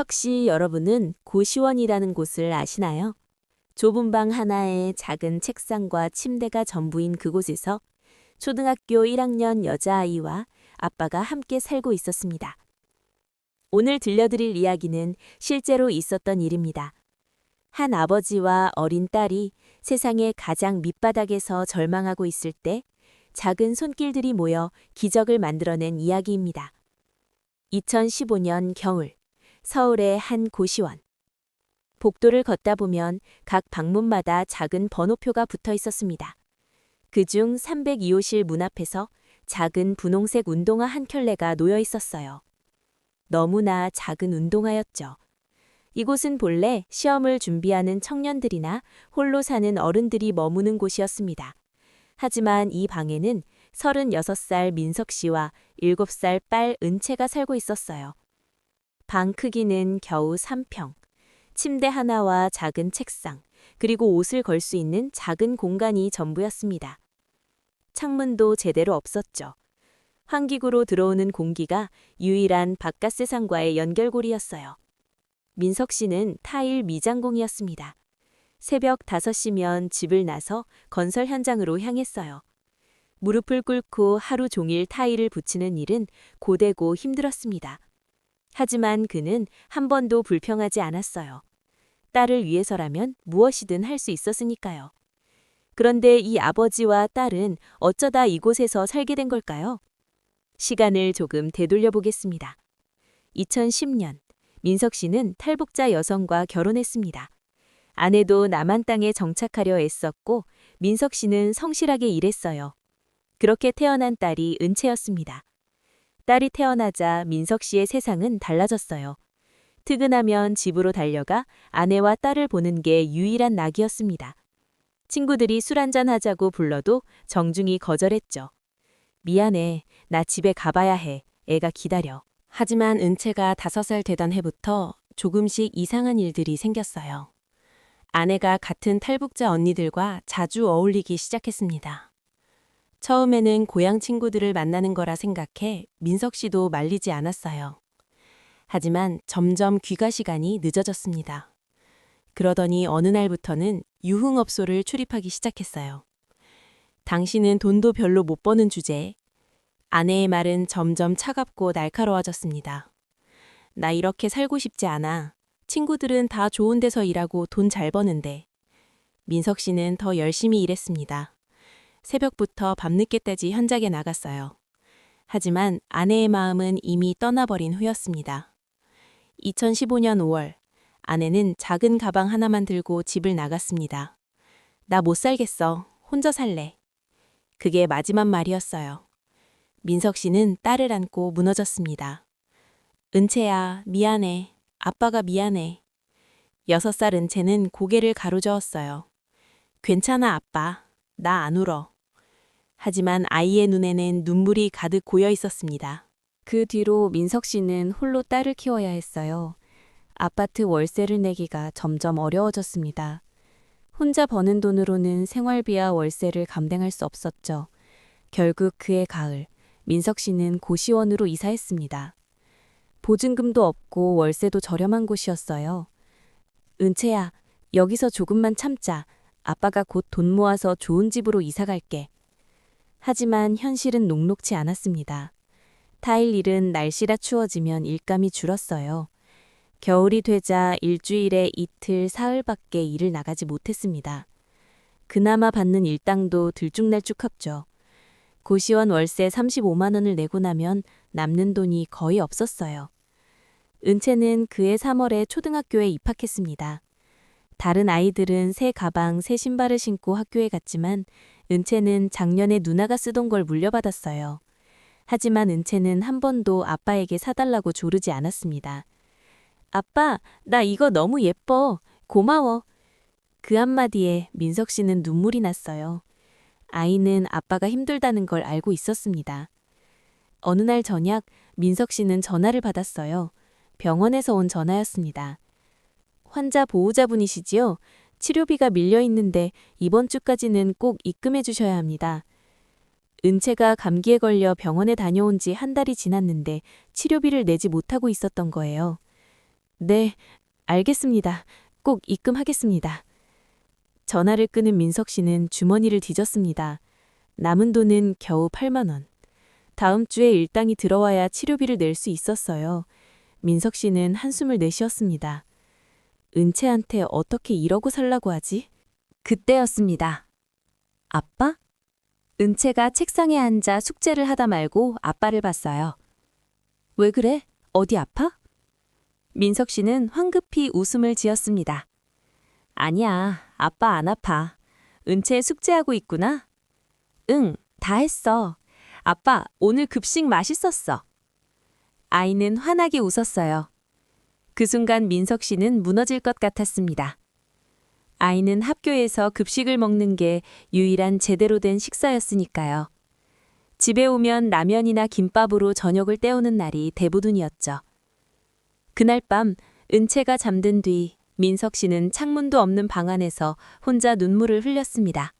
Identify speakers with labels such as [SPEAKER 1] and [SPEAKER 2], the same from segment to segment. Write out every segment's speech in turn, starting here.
[SPEAKER 1] 혹시 여러분은 고시원이라는 곳을 아시나요? 좁은 방 하나에 작은 책상과 침대가 전부인 그곳에서 초등학교 1학년 여자아이와 아빠가 함께 살고 있었습니다. 오늘 들려드릴 이야기는 실제로 있었던 일입니다. 한 아버지와 어린 딸이 세상의 가장 밑바닥에서 절망하고 있을 때 작은 손길들이 모여 기적을 만들어낸 이야기입니다. 2015년 겨울, 서울의 한 고시원. 복도를 걷다 보면 각 방문마다 작은 번호표가 붙어 있었습니다. 그중 302호실 문 앞에서 작은 분홍색 운동화 한 켤레가 놓여 있었어요. 너무나 작은 운동화였죠. 이곳은 본래 시험을 준비하는 청년들이나 홀로 사는 어른들이 머무는 곳이었습니다. 하지만 이 방에는 36살 민석 씨와 7살 딸 은채가 살고 있었어요. 방 크기는 겨우 3평. 침대 하나와 작은 책상, 그리고 옷을 걸 수 있는 작은 공간이 전부였습니다. 창문도 제대로 없었죠. 환기구로 들어오는 공기가 유일한 바깥 세상과의 연결고리였어요. 민석 씨는 타일 미장공이었습니다. 새벽 5시면 집을 나서 건설 현장으로 향했어요. 무릎을 꿇고 하루 종일 타일을 붙이는 일은 고되고 힘들었습니다. 하지만 그는 한 번도 불평하지 않았어요. 딸을 위해서라면 무엇이든 할 수 있었으니까요. 그런데 이 아버지와 딸은 어쩌다 이곳에서 살게 된 걸까요? 시간을 조금 되돌려 보겠습니다. 2010년, 민석 씨는 탈북자 여성과 결혼했습니다. 아내도 남한 땅에 정착하려 애썼고, 민석 씨는 성실하게 일했어요. 그렇게 태어난 딸이 은채였습니다. 딸이 태어나자 민석 씨의 세상은 달라졌어요. 퇴근하면 집으로 달려가 아내와 딸을 보는 게 유일한 낙이었습니다. 친구들이 술 한잔 하자고 불러도 정중히 거절했죠. 미안해. 나 집에 가봐야 해. 애가 기다려. 하지만 은채가 다섯 살 되던 해부터 조금씩 이상한 일들이 생겼어요. 아내가 같은 탈북자 언니들과 자주 어울리기 시작했습니다. 처음에는 고향 친구들을 만나는 거라 생각해 민석 씨도 말리지 않았어요. 하지만 점점 귀가 시간이 늦어졌습니다. 그러더니 어느 날부터는 유흥업소를 출입하기 시작했어요. 당신은 돈도 별로 못 버는 주제에 아내의 말은 점점 차갑고 날카로워졌습니다. 나 이렇게 살고 싶지 않아. 친구들은 다 좋은 데서 일하고 돈 잘 버는데. 민석 씨는 더 열심히 일했습니다. 새벽부터 밤늦게까지 현장에 나갔어요. 하지만 아내의 마음은 이미 떠나버린 후였습니다. 2015년 5월, 아내는 작은 가방 하나만 들고 집을 나갔습니다. 나 못 살겠어. 혼자 살래. 그게 마지막 말이었어요. 민석 씨는 딸을 안고 무너졌습니다. 은채야, 미안해. 아빠가 미안해. 여섯 살 은채는 고개를 가로저었어요. 괜찮아, 아빠. 나 안 울어. 하지만 아이의 눈에는 눈물이 가득 고여 있었습니다. 그 뒤로 민석 씨는 홀로 딸을 키워야 했어요. 아파트 월세를 내기가 점점 어려워졌습니다. 혼자 버는 돈으로는 생활비와 월세를 감당할 수 없었죠. 결국 그해 가을, 민석 씨는 고시원으로 이사했습니다. 보증금도 없고 월세도 저렴한 곳이었어요. 은채야, 여기서 조금만 참자. 아빠가 곧 돈 모아서 좋은 집으로 이사 갈게. 하지만 현실은 녹록치 않았습니다. 타일 일은 날씨가 추워지면 일감이 줄었어요. 겨울이 되자 일주일에 이틀, 사흘밖에 일을 나가지 못했습니다. 그나마 받는 일당도 들쭉날쭉합죠. 고시원 월세 35만 원을 내고 나면 남는 돈이 거의 없었어요. 은채는 그해 3월에 초등학교에 입학했습니다. 다른 아이들은 새 가방, 새 신발을 신고 학교에 갔지만 은채는 작년에 누나가 쓰던 걸 물려받았어요. 하지만 은채는 한 번도 아빠에게 사달라고 조르지 않았습니다. 아빠, 나 이거 너무 예뻐. 고마워. 그 한마디에 민석 씨는 눈물이 났어요. 아이는 아빠가 힘들다는 걸 알고 있었습니다. 어느 날 저녁 민석 씨는 전화를 받았어요. 병원에서 온 전화였습니다. 환자 보호자분이시지요? 치료비가 밀려 있는데 이번 주까지는 꼭 입금해 주셔야 합니다. 은채가 감기에 걸려 병원에 다녀온 지 한 달이 지났는데 치료비를 내지 못하고 있었던 거예요. 네, 알겠습니다. 꼭 입금하겠습니다. 전화를 끊은 민석 씨는 주머니를 뒤졌습니다. 남은 돈은 겨우 8만 원. 다음 주에 일당이 들어와야 치료비를 낼 수 있었어요. 민석 씨는 한숨을 내쉬었습니다. 은채한테 어떻게 이러고 살라고 하지? 그때였습니다. 아빠? 은채가 책상에 앉아 숙제를 하다 말고 아빠를 봤어요. 왜 그래? 어디 아파? 민석 씨는 황급히 웃음을 지었습니다. 아니야, 아빠 안 아파. 은채 숙제하고 있구나? 응, 다 했어. 아빠, 오늘 급식 맛있었어. 아이는 환하게 웃었어요. 그 순간 민석 씨는 무너질 것 같았습니다. 아이는 학교에서 급식을 먹는 게 유일한 제대로 된 식사였으니까요. 집에 오면 라면이나 김밥으로 저녁을 때우는 날이 대부분이었죠. 그날 밤 은채가 잠든 뒤 민석 씨는 창문도 없는 방 안에서 혼자 눈물을 흘렸습니다.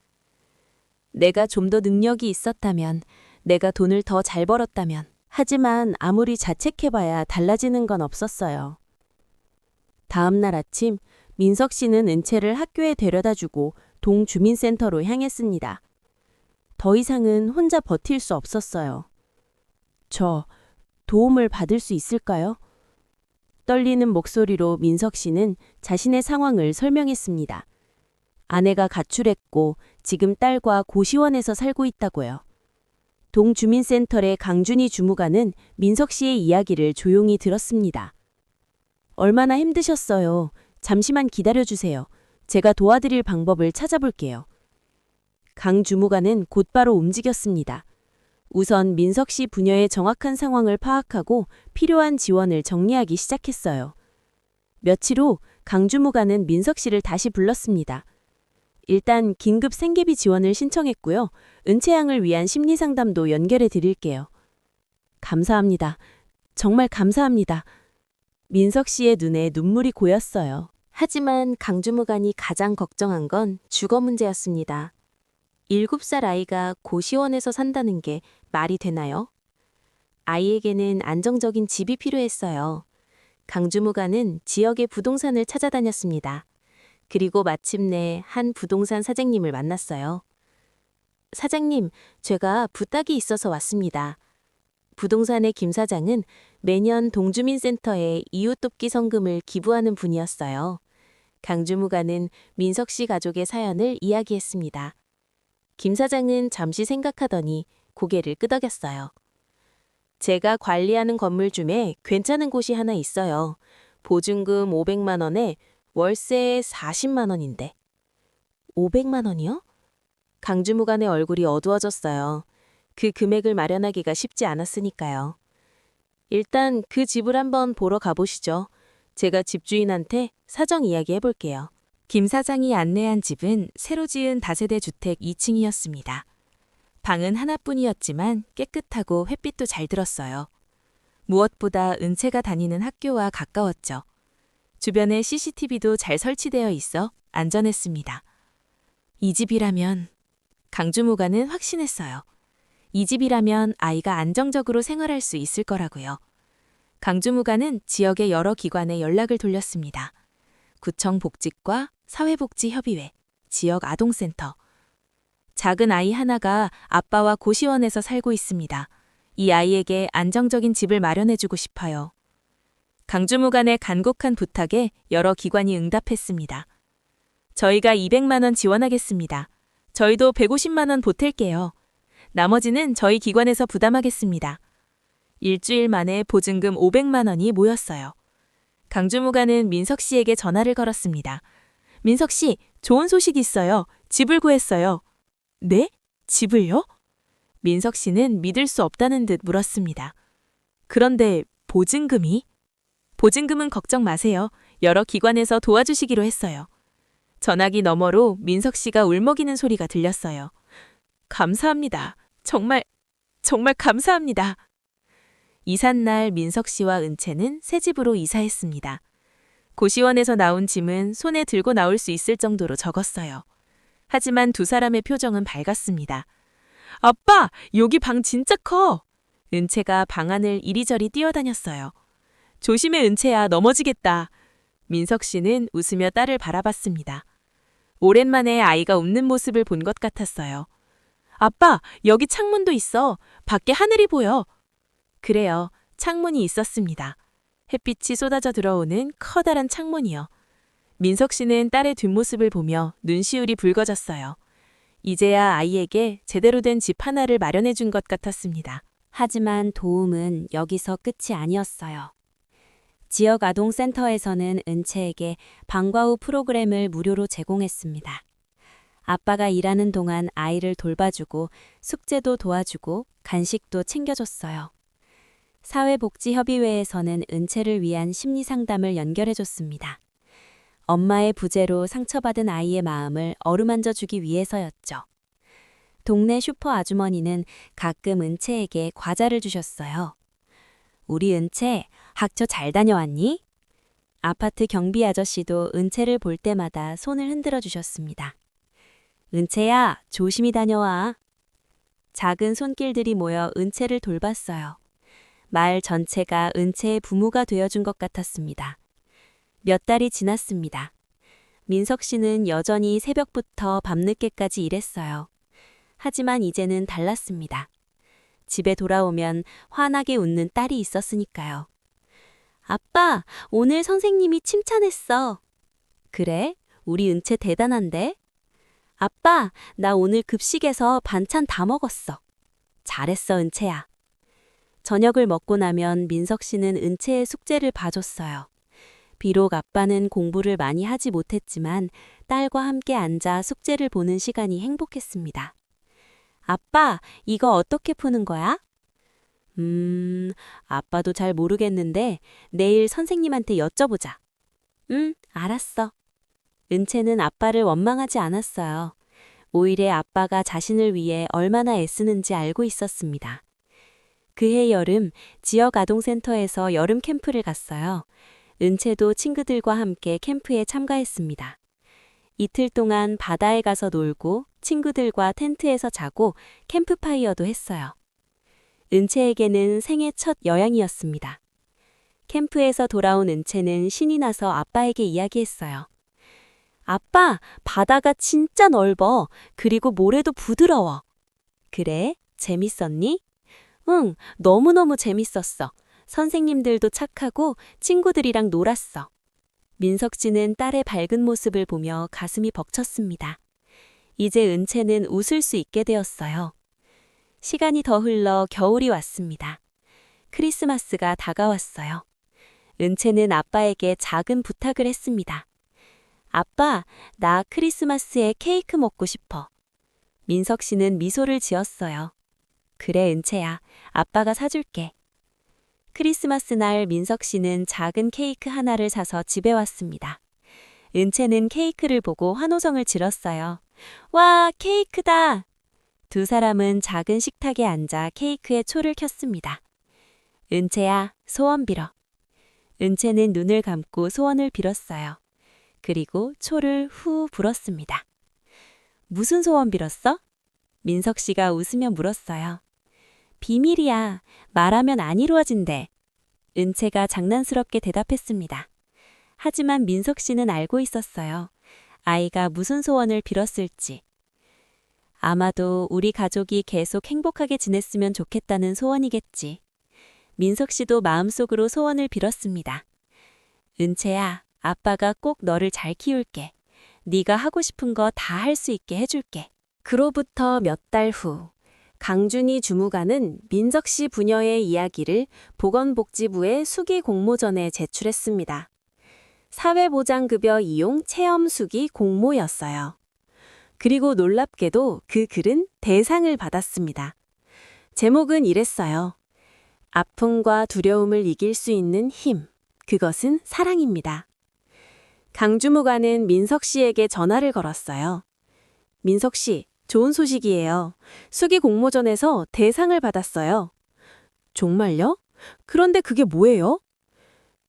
[SPEAKER 1] 내가 좀 더 능력이 있었다면, 내가 돈을 더 잘 벌었다면, 하지만 아무리 자책해봐야 달라지는 건 없었어요. 다음 날 아침, 민석 씨는 은채를 학교에 데려다 주고 동주민센터로 향했습니다. 더 이상은 혼자 버틸 수 없었어요. 저, 도움을 받을 수 있을까요? 떨리는 목소리로 민석 씨는 자신의 상황을 설명했습니다. 아내가 가출했고 지금 딸과 고시원에서 살고 있다고요. 동주민센터의 강준희 주무관은 민석 씨의 이야기를 조용히 들었습니다. 얼마나 힘드셨어요. 잠시만 기다려주세요. 제가 도와드릴 방법을 찾아볼게요. 강 주무관은 곧바로 움직였습니다. 우선 민석 씨 부녀의 정확한 상황을 파악하고 필요한 지원을 정리하기 시작했어요. 며칠 후 강 주무관은 민석 씨를 다시 불렀습니다. 일단 긴급 생계비 지원을 신청했고요. 은채양을 위한 심리 상담도 연결해 드릴게요. 감사합니다. 정말 감사합니다. 민석 씨의 눈에 눈물이 고였어요. 하지만 강주무관이 가장 걱정한 건 주거 문제였습니다. 7살 아이가 고시원에서 산다는 게 말이 되나요? 아이에게는 안정적인 집이 필요했어요. 강주무관은 지역의 부동산을 찾아다녔습니다. 그리고 마침내 한 부동산 사장님을 만났어요. 사장님, 제가 부탁이 있어서 왔습니다. 부동산의 김 사장은 매년 동주민센터에 이웃돕기 성금을 기부하는 분이었어요. 강주무관은 민석 씨 가족의 사연을 이야기했습니다. 김 사장은 잠시 생각하더니 고개를 끄덕였어요. 제가 관리하는 건물 중에 괜찮은 곳이 하나 있어요. 보증금 500만 원에 월세 40만 원인데. 500만 원이요? 강주무관의 얼굴이 어두워졌어요. 그 금액을 마련하기가 쉽지 않았으니까요. 일단 그 집을 한번 보러 가보시죠. 제가 집주인한테 사정 이야기 해볼게요. 김 사장이 안내한 집은 새로 지은 다세대 주택 2층이었습니다. 방은 하나뿐이었지만 깨끗하고 햇빛도 잘 들었어요. 무엇보다 은채가 다니는 학교와 가까웠죠. 주변에 CCTV도 잘 설치되어 있어 안전했습니다. 이 집이라면 강주무관은 확신했어요. 이 집이라면 아이가 안정적으로 생활할 수 있을 거라고요. 강주무관은 지역의 여러 기관에 연락을 돌렸습니다. 구청 복지과, 사회복지협의회, 지역 아동센터. 작은 아이 하나가 아빠와 고시원에서 살고 있습니다. 이 아이에게 안정적인 집을 마련해주고 싶어요. 강주무관의 간곡한 부탁에 여러 기관이 응답했습니다. 저희가 200만원 지원하겠습니다. 저희도 150만원 보탤게요. 나머지는 저희 기관에서 부담하겠습니다. 일주일 만에 보증금 500만 원이 모였어요. 강주무관은 민석 씨에게 전화를 걸었습니다. 민석 씨, 좋은 소식이 있어요. 집을 구했어요. 네? 집을요? 민석 씨는 믿을 수 없다는 듯 물었습니다. 그런데 보증금이? 보증금은 걱정 마세요. 여러 기관에서 도와주시기로 했어요. 전화기 너머로 민석 씨가 울먹이는 소리가 들렸어요. 감사합니다. 정말, 정말 감사합니다. 이삿날 민석 씨와 은채는 새 집으로 이사했습니다. 고시원에서 나온 짐은 손에 들고 나올 수 있을 정도로 적었어요. 하지만 두 사람의 표정은 밝았습니다. 아빠, 여기 방 진짜 커! 은채가 방 안을 이리저리 뛰어다녔어요. 조심해 은채야 넘어지겠다. 민석 씨는 웃으며 딸을 바라봤습니다. 오랜만에 아이가 웃는 모습을 본 것 같았어요. 아빠, 여기 창문도 있어. 밖에 하늘이 보여. 그래요. 창문이 있었습니다. 햇빛이 쏟아져 들어오는 커다란 창문이요. 민석 씨는 딸의 뒷모습을 보며 눈시울이 붉어졌어요. 이제야 아이에게 제대로 된 집 하나를 마련해 준 것 같았습니다.
[SPEAKER 2] 하지만 도움은 여기서 끝이 아니었어요. 지역 아동센터에서는 은채에게 방과 후 프로그램을 무료로 제공했습니다. 아빠가 일하는 동안 아이를 돌봐주고 숙제도 도와주고 간식도 챙겨줬어요. 사회복지협의회에서는 은채를 위한 심리상담을 연결해줬습니다. 엄마의 부재로 상처받은 아이의 마음을 어루만져 주기 위해서였죠. 동네 슈퍼 아주머니는 가끔 은채에게 과자를 주셨어요. 우리 은채, 학교 잘 다녀왔니? 아파트 경비 아저씨도 은채를 볼 때마다 손을 흔들어 주셨습니다. 은채야, 조심히 다녀와. 작은 손길들이 모여 은채를 돌봤어요. 마을 전체가 은채의 부모가 되어준 것 같았습니다. 몇 달이 지났습니다. 민석 씨는 여전히 새벽부터 밤늦게까지 일했어요. 하지만 이제는 달랐습니다. 집에 돌아오면 환하게 웃는 딸이 있었으니까요. 아빠, 오늘 선생님이 칭찬했어. 그래? 우리 은채 대단한데? 아빠, 나 오늘 급식에서 반찬 다 먹었어. 잘했어, 은채야. 저녁을 먹고 나면 민석 씨는 은채의 숙제를 봐줬어요. 비록 아빠는 공부를 많이 하지 못했지만 딸과 함께 앉아 숙제를 보는 시간이 행복했습니다. 아빠, 이거 어떻게 푸는 거야? 음, 아빠도 잘 모르겠는데 내일 선생님한테 여쭤보자. 응, 알았어. 은채는 아빠를 원망하지 않았어요. 오히려 아빠가 자신을 위해 얼마나 애쓰는지 알고 있었습니다. 그해 여름 지역 아동센터에서 여름 캠프를 갔어요. 은채도 친구들과 함께 캠프에 참가했습니다. 이틀 동안 바다에 가서 놀고 친구들과 텐트에서 자고 캠프파이어도 했어요. 은채에게는 생애 첫 여행이었습니다. 캠프에서 돌아온 은채는 신이 나서 아빠에게 이야기했어요. 아빠, 바다가 진짜 넓어. 그리고 모래도 부드러워. 그래? 재밌었니? 응, 너무너무 재밌었어. 선생님들도 착하고 친구들이랑 놀았어. 민석 씨는 딸의 밝은 모습을 보며 가슴이 벅찼습니다. 이제 은채는 웃을 수 있게 되었어요. 시간이 더 흘러 겨울이 왔습니다. 크리스마스가 다가왔어요. 은채는 아빠에게 작은 부탁을 했습니다. 아빠, 나 크리스마스에 케이크 먹고 싶어. 민석 씨는 미소를 지었어요. 그래, 은채야. 아빠가 사줄게. 크리스마스 날 민석 씨는 작은 케이크 하나를 사서 집에 왔습니다. 은채는 케이크를 보고 환호성을 질렀어요. 와, 케이크다! 두 사람은 작은 식탁에 앉아 케이크에 초를 켰습니다. 은채야, 소원 빌어. 은채는 눈을 감고 소원을 빌었어요. 그리고 초를 후 불었습니다. 무슨 소원 빌었어? 민석 씨가 웃으며 물었어요. 비밀이야. 말하면 안 이루어진대. 은채가 장난스럽게 대답했습니다. 하지만 민석 씨는 알고 있었어요. 아이가 무슨 소원을 빌었을지. 아마도 우리 가족이 계속 행복하게 지냈으면 좋겠다는 소원이겠지. 민석 씨도 마음속으로 소원을 빌었습니다. 은채야, 아빠가 꼭 너를 잘 키울게. 네가 하고 싶은 거 다 할 수 있게 해줄게. 그로부터 몇 달 후, 강준희 주무관은 민석 씨 부녀의 이야기를 보건복지부의 수기 공모전에 제출했습니다. 사회보장급여 이용 체험 수기 공모였어요. 그리고 놀랍게도 그 글은 대상을 받았습니다. 제목은 이랬어요. 아픔과 두려움을 이길 수 있는 힘. 그것은 사랑입니다. 강주무관은 민석 씨에게 전화를 걸었어요. 민석 씨, 좋은 소식이에요. 수기 공모전에서 대상을 받았어요. 정말요? 그런데 그게 뭐예요?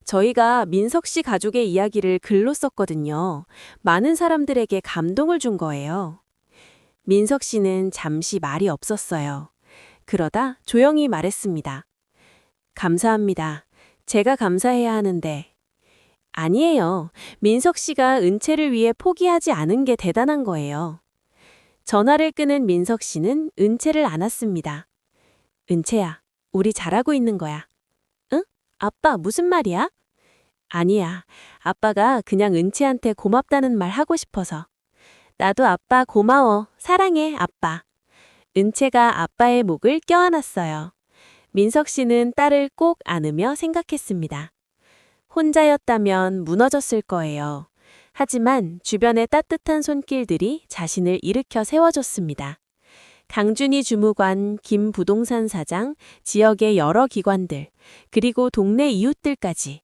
[SPEAKER 2] 저희가 민석 씨 가족의 이야기를 글로 썼거든요. 많은 사람들에게 감동을 준 거예요. 민석 씨는 잠시 말이 없었어요. 그러다 조용히 말했습니다. 감사합니다.
[SPEAKER 1] 제가 감사해야 하는데. 아니에요. 민석 씨가 은채를 위해 포기하지 않은 게 대단한 거예요. 전화를 끊은 민석 씨는 은채를 안았습니다. 은채야, 우리 잘하고 있는 거야. 응? 아빠, 무슨 말이야? 아니야. 아빠가 그냥 은채한테 고맙다는 말 하고 싶어서. 나도 아빠 고마워. 사랑해, 아빠. 은채가 아빠의 목을 껴안았어요. 민석 씨는 딸을 꼭 안으며 생각했습니다. 혼자였다면 무너졌을 거예요. 하지만 주변의 따뜻한 손길들이 자신을 일으켜 세워줬습니다. 강준희 주무관, 김 부동산 사장, 지역의 여러 기관들, 그리고 동네 이웃들까지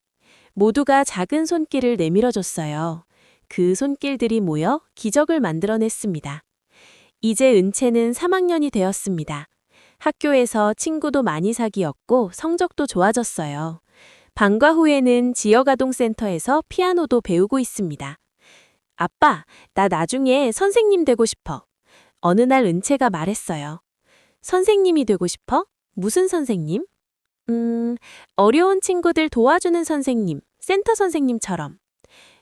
[SPEAKER 1] 모두가 작은 손길을 내밀어줬어요. 그 손길들이 모여 기적을 만들어냈습니다. 이제 은채는 3학년이 되었습니다. 학교에서 친구도 많이 사귀었고 성적도 좋아졌어요. 방과 후에는 지역아동센터에서 피아노도 배우고 있습니다. 아빠, 나 나중에 선생님 되고 싶어. 어느 날 은채가 말했어요. 선생님이 되고 싶어? 무슨 선생님? 음, 어려운 친구들 도와주는 선생님, 센터 선생님처럼.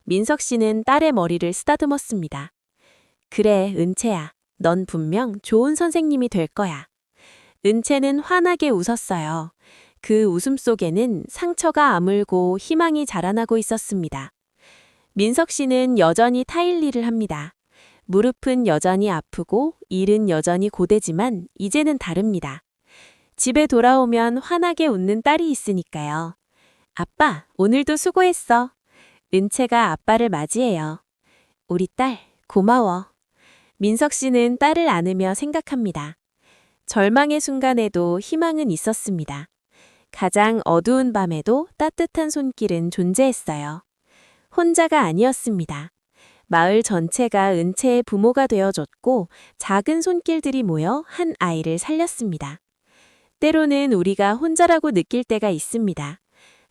[SPEAKER 1] 민석 씨는 딸의 머리를 쓰다듬었습니다. 그래, 은채야. 넌 분명 좋은 선생님이 될 거야. 은채는 환하게 웃었어요. 그 웃음 속에는 상처가 아물고 희망이 자라나고 있었습니다. 민석 씨는 여전히 타일 일을 합니다. 무릎은 여전히 아프고 일은 여전히 고되지만 이제는 다릅니다. 집에 돌아오면 환하게 웃는 딸이 있으니까요. 아빠, 오늘도 수고했어. 은채가 아빠를 맞이해요. 우리 딸, 고마워. 민석 씨는 딸을 안으며 생각합니다. 절망의 순간에도 희망은 있었습니다. 가장 어두운 밤에도 따뜻한 손길은 존재했어요. 혼자가 아니었습니다. 마을 전체가 은채의 부모가 되어줬고 작은 손길들이 모여 한 아이를 살렸습니다. 때로는 우리가 혼자라고 느낄 때가 있습니다.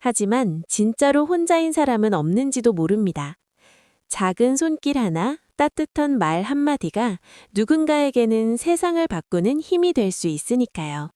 [SPEAKER 1] 하지만 진짜로 혼자인 사람은 없는지도 모릅니다. 작은 손길 하나, 따뜻한 말 한마디가 누군가에게는 세상을 바꾸는 힘이 될 수 있으니까요.